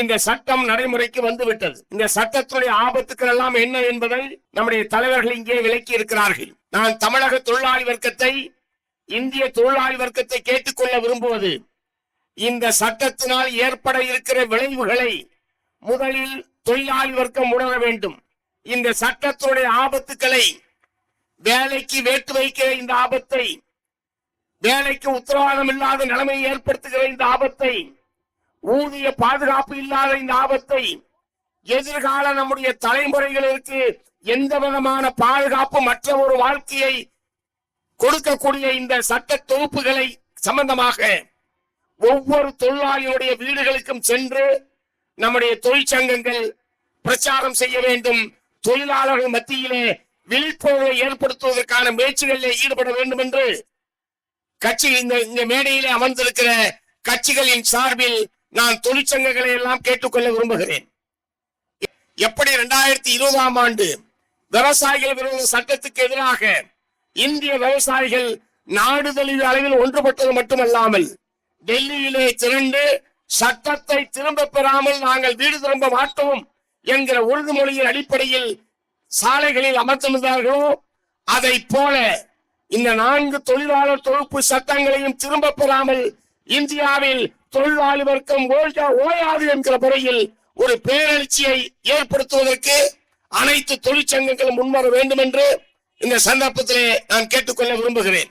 இந்த சட்டம் நடைமுறைக்கு வந்துவிட்டது. இந்த சட்டத்துடைய ஆபத்துக்கள் எல்லாம் என்ன என்பதை நம்முடைய தலைவர்கள் இங்கே விளக்கி இருக்கிறார்கள். நான் தமிழக தொழிலாளி வர்க்கத்தை இந்திய தொழிலாளி வர்க்கத்தை கேட்டுக்கொள்ள விரும்புவது இந்த சட்டத்தினால் ஏற்பட இருக்கிற விளைவுகளை முதலில் தொழிலாளி வர்க்கம் உணர வேண்டும். இந்த சட்டத்துடைய ஆபத்துக்களை வேலைக்கு வேட்டு வைக்கிற இந்த ஆபத்தை வேலைக்கு உத்தரவாதம் இல்லாத நிலைமையை ஏற்படுத்துகிற இந்த ஆபத்தை ஊதிய பாதுகாப்பு இல்லாத இந்த ஆபத்தை எதிர்கால நம்முடைய தலைமுறைகளுக்கு எந்த விதமான பாதுகாப்பு மற்ற ஒரு வாழ்க்கையை கொடுக்கக்கூடிய இந்த சட்ட தொகுப்புகளை சம்பந்தமாக ஒவ்வொரு தொழிலாளியுடைய வீடுகளுக்கும் சென்று நம்முடைய தொழிற்சங்கங்கள் பிரச்சாரம் செய்ய வேண்டும். தொழிலாளர்கள் மத்தியிலே விழிப்புணர்வை ஏற்படுத்துவதற்கான முயற்சிகளில் ஈடுபட வேண்டும் என்று கட்சி இந்த இந்த மேடையிலே அமர்ந்திருக்கிற கட்சிகளின் சார்பில் நான் தொழிற்சங்கங்களை எல்லாம் கேட்டுக்கொள்ள விரும்புகிறேன். எப்படி இரண்டாயிரத்தி இருபதாம் ஆண்டு விவசாயிகள் விரோத சட்டத்துக்கு எதிராக இந்திய விவசாயிகள் நாடு தழுவிய அளவில் ஒன்றுபட்டது மட்டுமல்லாமல் டெல்லியிலே திரண்டு சட்டத்தை திரும்ப பெறாமல் நாங்கள் வீடு திரும்ப மாட்டோம் என்கிற உறுதிமொழியின் அடிப்படையில் சாலைகளில் அமர்த்திருந்தார்களோ அதை போல இந்த நான்கு தொழிலாளர் தொகுப்பு சட்டங்களையும் திரும்ப பெறாமல் இந்தியாவில் தொழிலாளி வர்க்கம் ஓயாது என்கிற முறையில் ஒரு பேரெழுச்சியை ஏற்படுத்துவதற்கு அனைத்து தொழிற்சங்கங்களும் முன்வர வேண்டும் என்று இந்த சந்தர்ப்பத்திலே நான் கேட்டுக்கொள்ள விரும்புகிறேன்.